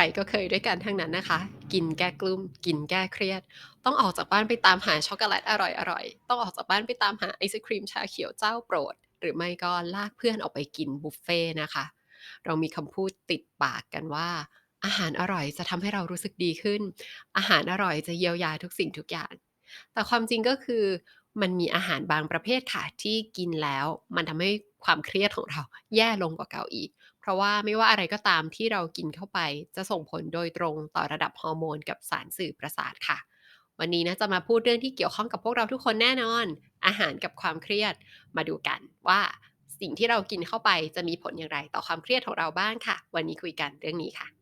รก็เคยด้วยกันทั้งนั้นนะคะ กินแก้กลุ้ม กินแก้เครียด ต้องออกจากบ้านไปตามหาช็อกโกแลตอร่อยๆ ต้องออกจากบ้านไปตามหาไอศกรีมชาเขียวเจ้าโปรด หรือไม่ก็ลากเพื่อนออกไปกินบุฟเฟต์นะคะ เรามีคำพูดติดปากกันว่า อาหารอร่อยจะทำให้เรารู้สึกดีขึ้น อาหารอร่อยจะเยียวยาทุกสิ่งทุกอย่าง แต่ความจริงก็คือมันมีอาหารบางประเภทค่ะที่กินแล้ว มันทำให้ ความเครียดของเราแย่ลงกว่าเก่าอีก เพราะว่าไม่ว่าอะไรก็ตามที่เรากินเข้าไป จะส่งผลโดยตรงต่อระดับฮอร์โมนกับสารสื่อประสาทค่ะ วันนี้นะจะมาพูดเรื่องที่เกี่ยวข้องกับพวกเราทุกคนแน่นอน อาหารกับความเครียดมาดูกันว่าสิ่งที่เรากินเข้าไปจะมีผลอย่างไร ต่อความเครียดของเราบ้างค่ะ วันนี้คุยกันเรื่องนี้ค่ะ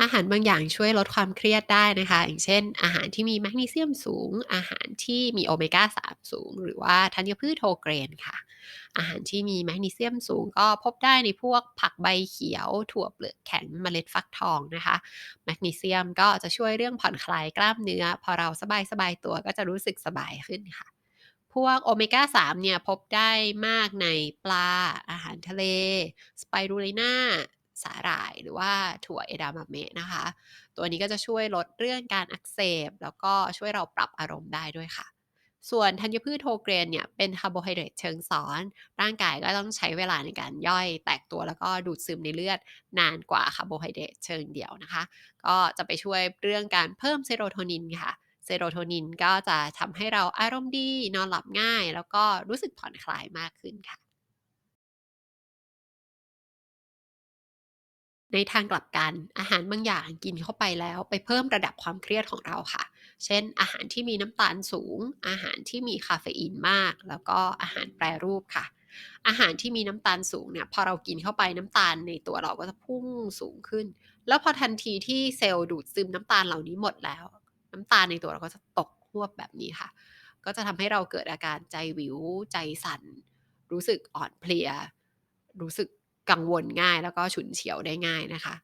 อาหารบางอย่างช่วยลดความเครียดได้นะคะ อย่างเช่น อาหารที่มีแมกนีเซียมสูง อาหารที่มีโอเมก้า 3 สูง หรือว่าธัญพืช whole grain ค่ะ อาหารที่มีแมกนีเซียมสูงก็พบได้ในพวกผักใบเขียว ถั่วเปลือกแข็งเมล็ดฟักทองนะคะ แมกนีเซียมก็จะช่วยเรื่องผ่อนคลายกล้ามเนื้อ พอเราสบายๆตัวก็จะรู้สึกสบายขึ้นค่ะพวกโอเมก้า 3 เนี่ย พบได้มากในปลา อาหารทะเล Spirulina สาหร่ายหรือว่าถั่วเอดามะเมะนะคะ ตัวนี้ก็จะช่วยลดเรื่องการอักเสบ แล้วก็ช่วยเราปรับอารมณ์ได้ด้วยค่ะ ส่วนธัญพืช whole grain เนี่ยเป็นคาร์โบไฮเดรตเชิงซ้อน ร่างกายก็ต้องใช้เวลาในการย่อยแตกตัวแล้วก็ดูดซึมในเลือดนานกว่าคาร์โบไฮเดรตเชิงเดี่ยวนะคะ ก็จะไปช่วยเรื่องการเพิ่มเซโรโทนินค่ะเซโรโทนินก็จะทำให้เราอารมณ์ดี นอนหลับง่าย แล้วก็รู้สึกผ่อนคลายมากขึ้นค่ะ ในทางกลับกันอาหารบางอย่างกินเข้าไปแล้ว ไปเพิ่มระดับความเครียดของเราค่ะ เช่น อาหารที่มีน้ำตาลสูง อาหารที่มีคาเฟอีนมาก แล้วก็อาหารแปรรูปค่ะ อาหารที่มีน้ำตาลสูงเนี่ยพอเรากินเข้าไปน้ำตาลในตัวเราก็จะพุ่งสูงขึ้น แล้วพอทันทีที่เซลล์ดูดซึมน้ำตาลเหล่านี้หมดแล้ว น้ำตาลในตัวเราก็จะตกฮวบแบบนี้ค่ะ ก็จะทำให้เราเกิดอาการใจวิวใจสั่น รู้สึกอ่อนเพลีย รู้สึก กังวลง่ายแล้วก็ฉุนเฉียวได้ง่ายนะคะ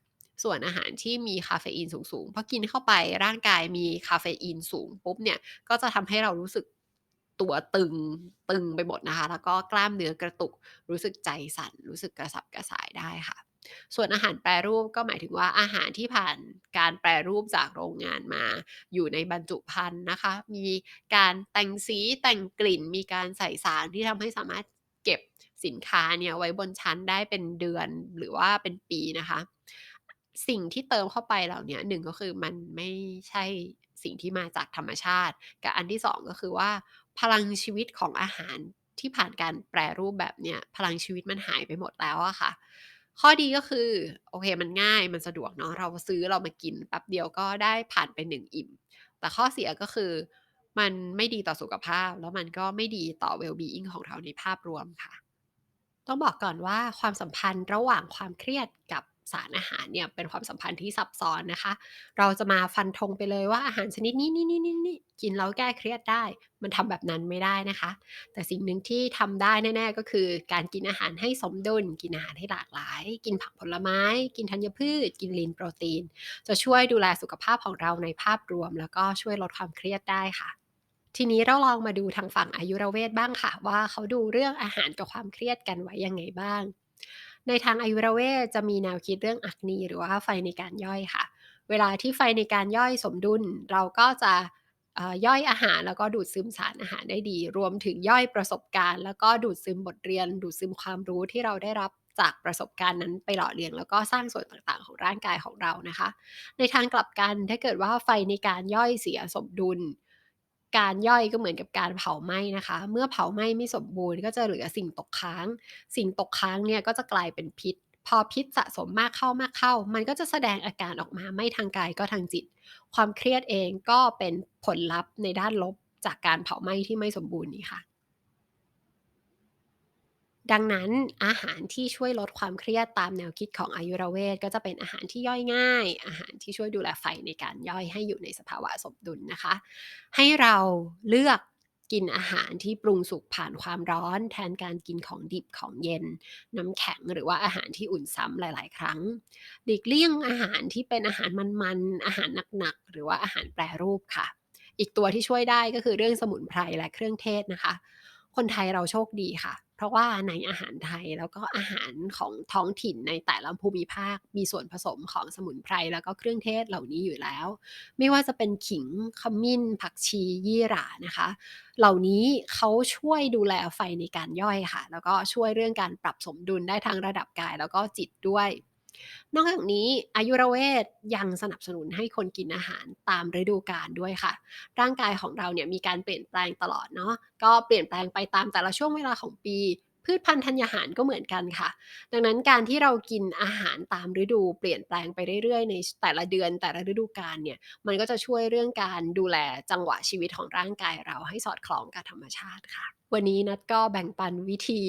ส่วนอาหารที่มีคาเฟอีนสูงๆพอกินเข้าไปร่างกายมีคาเฟอีนสูงปุ๊บเนี่ยก็จะทำให้เรารู้สึกตัวตึงตึงไปหมดนะคะ แล้วก็กล้ามเนื้อกระตุกรู้สึกใจสั่น รู้สึกกระสับกระส่ายได้ค่ะ ส่วนอาหารแปรรูปก็หมายถึงว่าอาหารที่ผ่านการแปรรูปจากโรงงานมา อยู่ในบรรจุภัณฑ์นะคะ มีการแต่งสีแต่งกลิ่น มีการใส่สารที่ทำให้สามารถเก็บ สินค้าเนี่ยไว้บนชั้นได้เป็นเดือนหรือว่าเป็นปีนะคะ สิ่งที่เติมเข้าไปเหล่านี้ย1ก็คือมันไม่ใช่สิ่งที่มาจากธรรมชาติ กับอันที่2ก็คือว่า พลังชีวิตของอาหารที่ผ่านการแปรรูปแบบเนี้ยพลังชีวิตมันหายไปหมดแล้วอะค่ะ ข้อดีก็คือโอเคมันง่ายมันสะดวกเนาะเราซื้อเรามากินแป๊บเดียวก็ได้ผ่านไป1อิ่ม แต่ข้อเสียก็คือมันไม่ดีต่อสุขภาพ แล้วมันก็ไม่ดีต่อ well-being ของเราในภาพรวมค่ะ ต้องบอกก่อนว่า ความสัมพันธ์ระหว่างความเครียดกับสารอาหารเนี่ย เป็นความสัมพันธ์ที่ซับซ้อนนะคะ เราจะมาฟันธงไปเลยว่าอาหารชนิดนี้ๆๆๆกินแล้วแก้เครียดได้ มันทำแบบนั้นไม่ได้นะคะ แต่สิ่งหนึ่งที่ทำได้แน่ๆก็คือ การกินอาหารให้สมดุล กินอาหารให้หลากหลาย กินผักผลไม้ กินธัญพืช กิน Lean โปรตีน จะช่วยดูแลสุขภาพของเราในภาพรวม แล้วก็ช่วยลดความเครียดได้ค่ะ ทีนี้เราลองมาดูทางฝั่งอายุรเวทบ้างค่ะ ว่าเขาดูเรื่องอาหารกับความเครียดกันไว้ยังไงบ้าง ในทางอายุรเวทจะมีแนวคิดเรื่องอัคนีหรือว่าไฟในการย่อยค่ะ เวลาที่ไฟในการย่อยสมดุล เราก็จะย่อยอาหารแล้วก็ดูดซึมสารอาหารได้ดี รวมถึงย่อยประสบการณ์ แล้วก็ดูดซึมบทเรียน ดูดซึมความรู้ที่เราได้รับจากประสบการณ์นั้นไปหล่อเลี้ยงแล้วก็สร้างส่วนต่างๆ ของร่างกายของเรานะคะ ในทางกลับกันถ้าเกิดว่าไฟในการย่อยเสียสมดุล การย่อยก็เหมือนกับการเผาไหม้นะคะ เมื่อเผาไหม้ไม่สมบูรณ์ก็จะเหลือสิ่งตกค้าง สิ่งตกค้างเนี่ยก็จะกลายเป็นพิษ พอพิษสะสมมากเข้ามากเข้า มันก็จะแสดงอาการออกมาไม่ทางกายก็ทางจิต ความเครียดเองก็เป็นผลลัพธ์ในด้านลบจากการเผาไหม้ที่ไม่สมบูรณ์นี้ค่ะ ดังนั้นอาหารที่ช่วยลดความเครียดตามแนวคิดของอายุรเวทก็จะเป็นอาหารที่ย่อยง่าย อาหารที่ช่วยดูแลไฟในการย่อยให้อยู่ในสภาวะสมดุลนะคะ ให้เราเลือกกินอาหารที่ปรุงสุกผ่านความร้อน แทนการกินของดิบของเย็น น้ำแข็งหรือว่าอาหารที่อุ่นซ้ำหลาย ๆ ครั้งหลีกเลี่ยงอาหารที่เป็นอาหารมันๆอาหารหนักๆหรือว่าอาหารแปรรูปค่ะ อีกตัวที่ช่วยได้ก็คือเรื่องสมุนไพรและเครื่องเทศนะคะ คนไทยเราโชคดีค่ะ เพราะว่าในอาหารไทยแล้วก็อาหารของท้องถิ่นในแต่ละภูมิภาค มีส่วนผสมของสมุนไพรแล้วก็เครื่องเทศเหล่านี้อยู่แล้ว ไม่ว่าจะเป็นขิงขมิ้น ผักชียี่หร่านะคะ เหล่านี้เขาช่วยดูแลไฟในการย่อยค่ะ แล้วก็ช่วยเรื่องการปรับสมดุลได้ทั้งระดับกายแล้วก็จิตด้วย นอกจากนี้อายุรเวทยังสนับสนุนให้คนกินอาหารตามฤดูกาลด้วยค่ะ ร่างกายของเราเนี่ยมีการเปลี่ยนแปลงตลอดเนาะก็เปลี่ยนแปลงไปตามแต่ละช่วงเวลาของปีพืชพันธุ์ธัญญาหารก็เหมือนกันค่ะ ดังนั้นการที่เรากินอาหารตามฤดูเปลี่ยนแปลงไปเรื่อยๆ ในแต่ละเดือนแต่ละฤดูกาลเนี่ยมันก็จะช่วยเรื่องการดูแลจังหวะชีวิตของร่างกายเราให้สอดคล้องกับธรรมชาติค่ะ วันนี้นัดก็แบ่งปันวิธี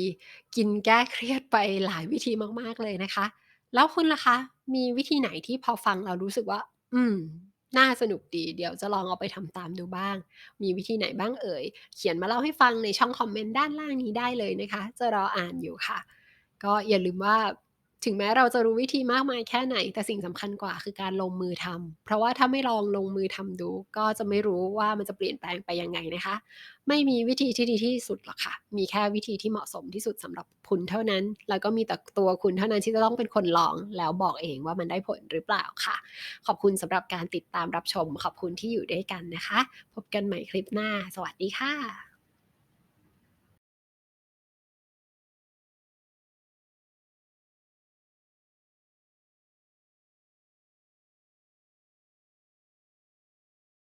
กินแก้เครียดไปหลายวิธีมากๆเลยนะคะ แล้วคุณล่ะคะ มีวิธีไหนที่พอฟังแล้วรู้สึกว่า อืม น่าสนุกดี เดี๋ยวจะลองเอาไปทำตามดูบ้าง มีวิธีไหนบ้างเอ่ย เขียนมาเล่าให้ฟังในช่องคอมเมนต์ด้านล่างนี้ได้เลยนะคะ จะรออ่านอยู่ค่ะ ก็อย่าลืมว่า ถึงแม้เราจะรู้วิธีมากมายแค่ไหน แต่สิ่งสำคัญกว่าคือการลงมือทำเพราะว่าถ้าไม่ลองลงมือทำดู ก็จะไม่รู้ว่ามันจะเปลี่ยนแปลงไปยังไงนะคะ ไม่มีวิธีที่ดีที่สุดหรอกค่ะ มีแค่วิธีที่เหมาะสมที่สุดสำหรับคุณเท่านั้น แล้วก็มีแต่ตัวคุณเท่านั้นที่จะต้องเป็นคนลอง แล้วบอกเองว่ามันได้ผลหรือเปล่าค่ะ ขอบคุณสำหรับการติดตามรับชม ขอบคุณที่อยู่ด้วยกันนะคะ พบกันใหม่คลิปหน้า สวัสดีค่ะ